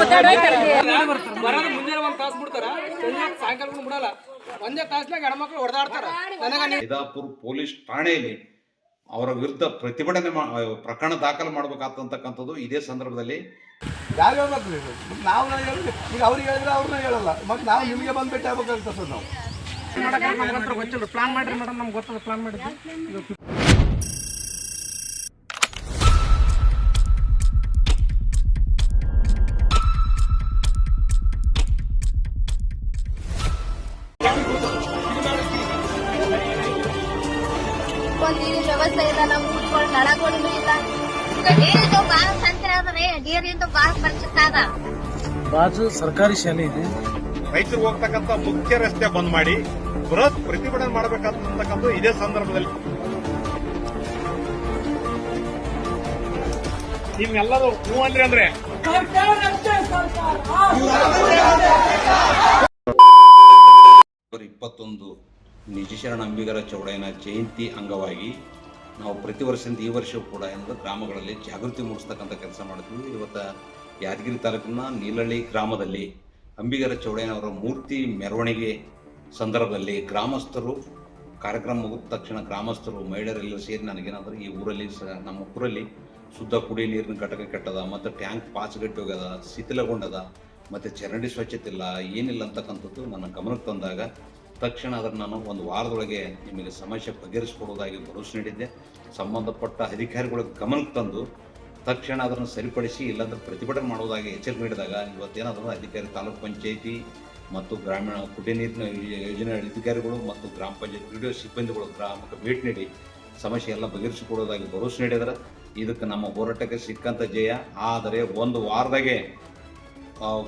ಬರೋದು ಮುಂಜಾನೆ ಒಂದ್ ತಾಸು ಬಿಡ್ತಾರ? ಸಾಯಂಕಾಲ ಬಿಡಲ್ಲ. ಒಂದೇ ತಾಸ್ನಾಗ ಹೆಣ್ಮಕ್ಳು ಹೊಡೆದಾಡ್ತಾರ. ನನಗ ಪೊಲೀಸ್ ಠಾಣೆಯಲ್ಲಿ ಅವರ ವಿರುದ್ಧ ಪ್ರತಿಭಟನೆ ಪ್ರಕರಣ ದಾಖಲು ಮಾಡಬೇಕಾದಂತಕ್ಕಂಥದ್ದು ಇದೇ ಸಂದರ್ಭದಲ್ಲಿ. ಯಾರು ಹೇಳ್ಬೇಕು ನೀವು? ಈಗ ಅವ್ರಿಗೆ ಹೇಳಿದ್ರೆ ಅವ್ರನ್ನ ಹೇಳಲ್ಲ. ಮತ್ತೆ ನಾವು ನಿಮಗೆ ಬಂದು ಭೇಟಿ ಆಗ್ಬೇಕಾಗ್ತದೆ ಸರ್ ನಾವು. ಪ್ಲಾನ್ ಮಾಡ್ರಿ ಮೇಡಮ್ ನಮ್ಗೆ ಗೊತ್ತದ ಪ್ಲಾನ್ ಮಾಡಿದ್ದು. ನೀರಿನ ವ್ಯವಸ್ಥೆ ಇಲ್ಲ ನಮ್ಮ ಊರುಗಳು ನಳಗಳು ಇಲ್ಲ ಈಗ ನೀರಿಂದು ಬಹಳ ಸಂತರ ಅದ್ರಿ ನೀರಿಂದು ಬಹಳ ಪರಿಚಿತ ಅದ ಬಾಜು ಸರ್ಕಾರಿ ಶಾಲೆ ಇದೆ. ರೈತರು ಹೋಗ್ತಕ್ಕಂಥ ಮುಖ್ಯ ರಸ್ತೆ ಬಂದ್ ಮಾಡಿ ಬೃಹತ್ ಪ್ರತಿಭಟನೆ ಮಾಡಬೇಕಾಗ್ತಕ್ಕಂಥ ಇದೇ ಸಂದರ್ಭದಲ್ಲಿ. ನಿಮ್ಮೆಲ್ಲರೂ ಹೂ ಅಂದ್ರೆ ಅಂದ್ರೆ ನಿಜಶರಣ ಅಂಬಿಗರ ಚೌಡಯ್ಯನ ಜಯಂತಿ ಅಂಗವಾಗಿ ನಾವು ಪ್ರತಿ ವರ್ಷದಿಂದ ಈ ವರ್ಷವೂ ಕೂಡ ಏನಂದ್ರೆ ಗ್ರಾಮಗಳಲ್ಲಿ ಜಾಗೃತಿ ಮೂಡಿಸ್ತಕ್ಕಂಥ ಕೆಲಸ ಮಾಡ್ತೀವಿ. ಇವತ್ತು ಯಾದಗಿರಿ ತಾಲೂಕಿನ ನೀಲಹಳ್ಳಿ ಗ್ರಾಮದಲ್ಲಿ ಅಂಬಿಗರ ಚೌಡಯ್ಯನವರ ಮೂರ್ತಿ ಮೆರವಣಿಗೆ ಸಂದರ್ಭದಲ್ಲಿ ಗ್ರಾಮಸ್ಥರು ಕಾರ್ಯಕ್ರಮ ಮುಗಿದ ತಕ್ಷಣ ಗ್ರಾಮಸ್ಥರು ಮಹಿಳೆಯರೆಲ್ಲರೂ ಸೇರಿ ನನಗೇನಾದರೂ ಈ ಊರಲ್ಲಿ ಸ ನಮ್ಮ ಊರಲ್ಲಿ ಶುದ್ಧ ಕುಡಿ ನೀರಿನ ಘಟಕ ಕೆಟ್ಟದ, ಮತ್ತು ಟ್ಯಾಂಕ್ ಪಾಚಗಟ್ಟಿ ಹೋಗ್ಯದ, ಶಿಥಿಲಗೊಂಡದ, ಮತ್ತು ಚರಂಡಿ ಸ್ವಚ್ಛತೆ ಇಲ್ಲ, ಏನಿಲ್ಲ ಅಂತಕ್ಕಂಥದ್ದು ನನ್ನ ಗಮನಕ್ಕೆ ತಂದಾಗ ತಕ್ಷಣ ಅದನ್ನು ನಾನು ಒಂದು ವಾರದೊಳಗೆ ನಿಮಗೆ ಸಮಸ್ಯೆ ಬಗೆಹರಿಸ್ಕೊಡೋದಾಗಿ ಭರವಸೆ ನೀಡಿದ್ದೆ. ಸಂಬಂಧಪಟ್ಟ ಅಧಿಕಾರಿಗಳ ಗಮನಕ್ಕೆ ತಂದು ತಕ್ಷಣ ಅದನ್ನು ಸರಿಪಡಿಸಿ ಇಲ್ಲಾಂದ್ರೆ ಪ್ರತಿಭಟನೆ ಮಾಡೋದಾಗಿ ಎಚ್ಚರಿಕೆ ನೀಡಿದಾಗ ಇವತ್ತೇನಾದರೂ ಅಧಿಕಾರಿ ತಾಲೂಕು ಪಂಚಾಯಿತಿ ಮತ್ತು ಗ್ರಾಮೀಣ ಕುಡಿಯ ನೀರಿನ ಯೋಜ- ಯೋಜನೆ ಅಧಿಕಾರಿಗಳು ಮತ್ತು ಗ್ರಾಮ ಪಂಚಾಯತ್ ವಿಡಿಯೋ ಸಿಬ್ಬಂದಿಗಳು ಗ್ರಾಮಕ್ಕೆ ಭೇಟಿ ನೀಡಿ ಸಮಸ್ಯೆ ಎಲ್ಲ ಬಗೆಹರಿಸಿಕೊಡೋದಾಗಿ ಭರವಸೆ ನೀಡಿದರೆ. ಇದಕ್ಕೆ ನಮ್ಮ ಹೋರಾಟಕ್ಕೆ ಸಿಕ್ಕಂಥ ಜಯ. ಆದರೆ ಒಂದು ವಾರದಾಗೆ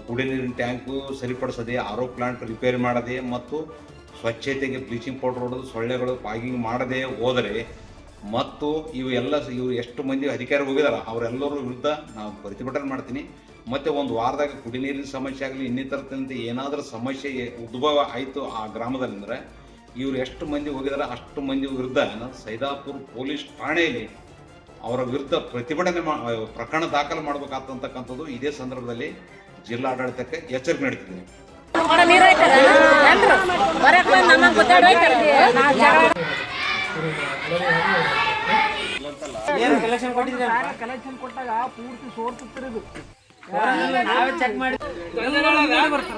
ಕುಡಿ ನೀರಿನ ಟ್ಯಾಂಕು ಸರಿಪಡಿಸದೆ, ಆರೋ ಪ್ಲಾಂಟ್ ರಿಪೇರಿ ಮಾಡದೆ ಮತ್ತು ಸ್ವಚ್ಛತೆಗೆ ಬ್ಲೀಚಿಂಗ್ ಪೌಡರ್ ಹೊಡೆದು ಸೊಳ್ಳೆಗಳು ಪಾಗಿಂಗ್ ಮಾಡದೇ ಹೋದರೆ ಮತ್ತು ಇವು ಎಲ್ಲ ಇವು ಎಷ್ಟು ಮಂದಿ ಅಧಿಕಾರಿ ಹೋಗಿದಾರ ಅವರೆಲ್ಲರ ವಿರುದ್ಧ ನಾವು ಪ್ರತಿಭಟನೆ ಮಾಡ್ತೀನಿ. ಮತ್ತೆ ಒಂದು ವಾರದಾಗ ಕುಡಿ ನೀರಿನ ಸಮಸ್ಯೆ ಆಗಲಿ ಇನ್ನಿತರದಂತೆ ಏನಾದರೂ ಸಮಸ್ಯೆ ಉದ್ಭವ ಆಯಿತು ಆ ಗ್ರಾಮದಲ್ಲಿ ಅಂದರೆ ಇವರು ಎಷ್ಟು ಮಂದಿ ಹೋಗಿದಾರೆ ಅಷ್ಟು ಮಂದಿ ವಿರುದ್ಧ ಸೈದಾಪುರ್ ಪೊಲೀಸ್ ಠಾಣೆಯಲ್ಲಿ ಅವರ ವಿರುದ್ಧ ಪ್ರತಿಭಟನೆ ಮಾ ಪ್ರಕರಣ ದಾಖಲು ಮಾಡಬೇಕಾದಂತಕ್ಕಂಥದ್ದು ಇದೇ ಸಂದರ್ಭದಲ್ಲಿ ಜಿಲ್ಲಾಡಳಿತಕ್ಕೆ ಎಚ್ಚರಿಕೆ ನೀಡ್ತೀನಿ. ಬಂದು ನಮ್ಮ ಗುದ್ದಾಡಿ ಹೋಯ್ತಾರೆ ನಾವು ಕಲೆಕ್ಷನ್ ಕೊಟ್ಟಾಗ ಪೂರ್ತಿ ಸೋರ್ತಿರ್ತಿರೋದು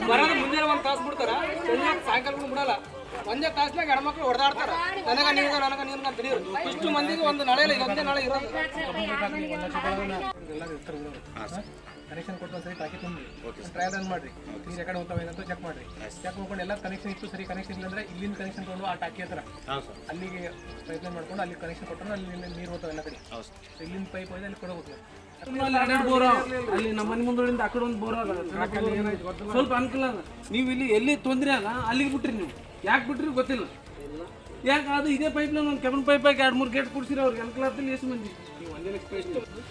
ಬರೋದು ಮುಂಜಾನೆ ಒಂದು ತಾಸು ಬಿಡ್ತಾರ ಸಂಜೆ ಸಾಯಂಕಾಲ ಬಿಡಲ್ಲ. ಒಂದೇ ತಾಸ್ನಾಗ ಹೆಣ್ಮಕ್ಳು ಹೊಡೆದಾಡ್ತಾರ. ನನಗ ನೀರು ನನಗ ನೀರು ಅಂತ ಇಷ್ಟು ಮಂದಿಗೆ ಒಂದು ನಳೆ ಇಲ್ಲ ಇದೊಂದೇ ನಳೆ ಇರೋದು. ಕನೆಕ್ಷನ್ ಕೊಟ್ಟು ಒಂದ್ಸರಿ ಟಾಕಿ ತುಂಬಿ ಟ್ರಯಲ್ ರನ್ ಮಾಡ್ರಿ. ನೀರು ಯಾಕಡೆ ಹೋಗ್ತಾವೆ ಏನಂತ ಚೆಕ್ ಮಾಡ್ರಿ. ಚೆಕ್ ಮಾಡ್ಕೊಂಡು ಎಲ್ಲ ಕನೆಕ್ಷನ್ ಇತ್ತು ಸರಿ ಕನೆಕ್ಷನ್ ಇಲ್ಲ ಅಂದ್ರೆ ಇಲ್ಲಿಂದ ಕನೆಕ್ಷನ್ ತಗೊಂಡು ಆ ಟಾಕಿ ಹತ್ರ. ಅಲ್ಲಿಗೆ ಪ್ರಯತ್ನ ಮಾಡ್ಕೊಂಡು ಅಲ್ಲಿ ಕನೆಕ್ಷನ್ ಕೊಟ್ಟರೆ ಅಲ್ಲಿ ನೀರು ಹೋಗ್ತಾವೆ ಎಲ್ಲ ಕಡೆ. ಇಲ್ಲಿಂದ ಪೈಪ್ ಹೋಯ್ತು ಅಲ್ಲಿ ಕಡೆ ಬೋರ್ ಅಲ್ಲಿ ನಮ್ಮ ಮನೆ ಆ ಕಡೆ ಒಂದು ಬೋರ್ ಅದ ಸ್ವಲ್ಪ ಅನುಕೂಲ ಅದ. ನೀವು ಇಲ್ಲಿ ಎಲ್ಲಿ ತೊಂದ್ರೆ ಅಲ್ಲ ಅಲ್ಲಿಗೆ ಬಿಟ್ರಿ ನೀವು. ಯಾಕೆ ಬಿಟ್ರಿ ಗೊತ್ತಿಲ್ಲ. ಯಾಕೆ ಅದು ಇದೇ ಪೈಪ್ ಒಂದು ಕೆಬನ್ ಪೈಪ್ ಹಾಕಿ ಎರಡು ಮೂರು ಗೇಟ್ ಕುಡ್ಸಿರಿ ಅವ್ರಿಗೆ? ಅನುಕೂಲದಲ್ಲಿ ಎಷ್ಟು ಮಂದಿ?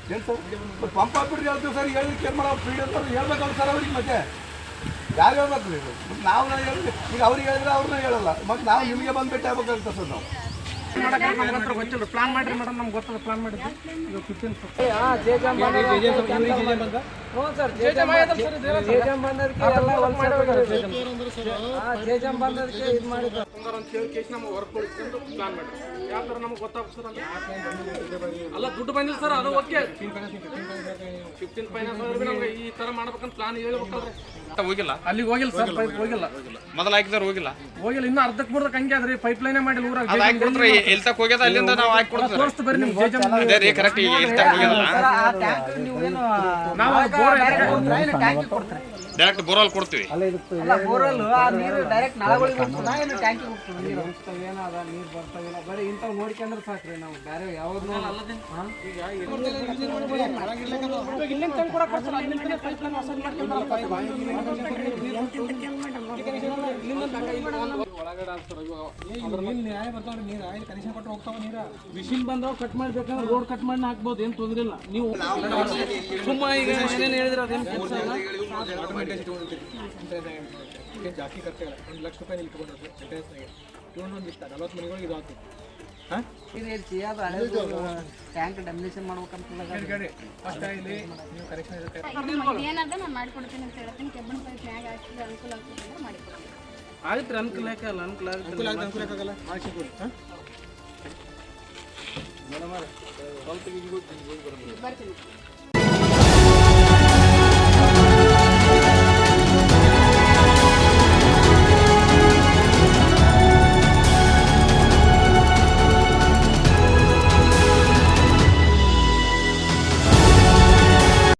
ಸರ್ ಪಂಪ್ ಹಾಕ್ಬಿಟ್ರಿ ಹೇಳ್ತೀವಿ ಸರ್ ಹೇಳಿಕ್ಕೆ ಏನು ಮಾಡೋ ಫ್ರೀ ಅಂತ ಹೇಳ್ಬೇಕಲ್ಲ ಸರ್ ಅವ್ರಿಗೆ ಮತ್ತೆ. ಯಾರು ಹೇಳ್ಬೇಕು ನೀವು? ನಾವು ಈಗ ಅವ್ರಿಗೆ ಹೇಳಿದ್ರೆ ಅವ್ರನ್ನ ಹೇಳಲ್ಲ. ಮತ್ತೆ ನಾವು ನಿಮಗೆ ಬಂದು ಭೇಟಿ ಸರ್ ನಾವು. ಗೊತ್ತಿಲ್ಲ ಪ್ಲಾನ್ ಮಾಡಿರಿ ಮೇಡಮ್ ನಮ್ಗೆ ಗೊತ್ತದ ಪ್ಲಾನ್ ಮಾಡಿದ್ದು ಇದು ಫಿಫ್ಟೀನ್ ಅಲ್ಲ ದುಡ್ಡು ಬಂದಿಲ್ಲ ಸರ್ ಅದು ಓಕೆ ಫಿಫ್ಟೀನ್ ಫೈನಾನ್ಸ್ ನಮ್ಗೆ ಈ ಥರ ಮಾಡ್ಬೇಕಂತ ಪ್ಲಾನ್ ಹೇಳ್ಬೇಕಲ್ರಿ. ಹೋಗಿಲ್ಲ ಅಲ್ಲಿಗೆ ಹೋಗಿಲ್ಲ ಸರ್ ಪೈಪ್ ಹೋಗಿಲ್ಲ ಮೊದಲು ಹಾಕಿದವ್ರು ಹೋಗಿಲ್ಲ ಹೋಗಿಲ್ಲ ಇನ್ನು ಅರ್ಧಕ್ಕೆ ಬರ್ದಕ್ಕೆ ಹಂಗೆ ಅದ್ರಿ ಪೈಪ್ ಲೈನೇ ಮಾಡಿಲ್ಲ ಊರಾಗ ಅದು ಹಾಕಿ ಕೊಡ್ತಾರೆ ಎಲ್ಲಿ ತಕ್ಕ ಹೋಗ್ಯದ ಅಲ್ಲಿಂದ ನಾವು ಹಾಕಿ ಕೊಡ್ತಾರೆ ತೋರಿಸ್ತು ಬರ್ರಿ ನಿಮ್ಗೆ ಜೇಜಮ್ ಅದೇ ರೀ ಕರೆಕ್ಟ್ ಈಗ ಎಲ್ಲಿ ತಕ್ಕ ಹೋಗ್ಯದಲ್ಲ ನಾವು ಬೋರ್ ಡೈರೆಕ್ಟ್ ಬೋರ್ವೆಲ್ ಕೊಡ್ತೀವಿ ಏನದ ನೀರು ಬರ್ತಾವಿಲ್ಲ ಬರೀ ಇಂಥವು ನೋಡ್ಕೊಂಡ್ರೆ ಸಾಕ್ರಿ ನಾವು ಬೇರೆ ತಂದು ಕೊಡಕ್ಕೆ ಪೈಪ್ ಲೈನ್ ಹೊಸದು ಮಿಷಿನ್ ಬಂದವ್ ಕಟ್ ಮಾಡ್ಬೇಕಂದ್ರೆ ರೋಡ್ ಕಟ್ ಮಾಡಿ ಹಾಕ್ಬೋದು ಏನು ತೊಂದ್ರೆ ಇಲ್ಲ ನೀವು ಸುಮ್ಮ ಈಗ ಏನೇನು ಹೇಳಿದ್ರೆ ಅದೇನು ಕೆಲಸ ಜಾಸ್ತಿ ಖರ್ಚಾಗಲ್ಲ ಒಂದು ಲಕ್ಷ ರೂಪಾಯಿ ತೊಗೊಂಡು ಒಂದು ಇಷ್ಟ ನಲ್ವತ್ತು ಮನೆಗಳಿಗೆ ಇದು ಆಗ್ತದೆ ಟ್ಯಾಂಕ್ ಡಮಿನೇಷನ್ ಮಾಡ್ಬೇಕಂತ ಏನಾದ್ರೆ ನಾನು ಮಾಡ್ಕೊಡ್ತೀನಿ ಅಂತ ಹೇಳ್ತೀನಿ. ಕೆಬ್ಬಣ ಪೈಪ್ ಮ್ಯಾಗ ಹಾಕಿದ್ರೆ ಅನುಕೂಲ ಆಗ್ತದೆ ಅಂದ್ರೆ ಮಾಡಿಕೊಡ್ತೀನಿ. ಆಯ್ತು ರೀ ಅನುಕೂಲ ಯಾಕೆ ಅಲ್ಲ ಅನುಕೂಲ ಆಗುತ್ತೆ ಅನುಕೂಲ ಆಗಲ್ಲ? ಮಾಡಿಸಿಕೊಡಿ ಬರ್ತೀನಿ.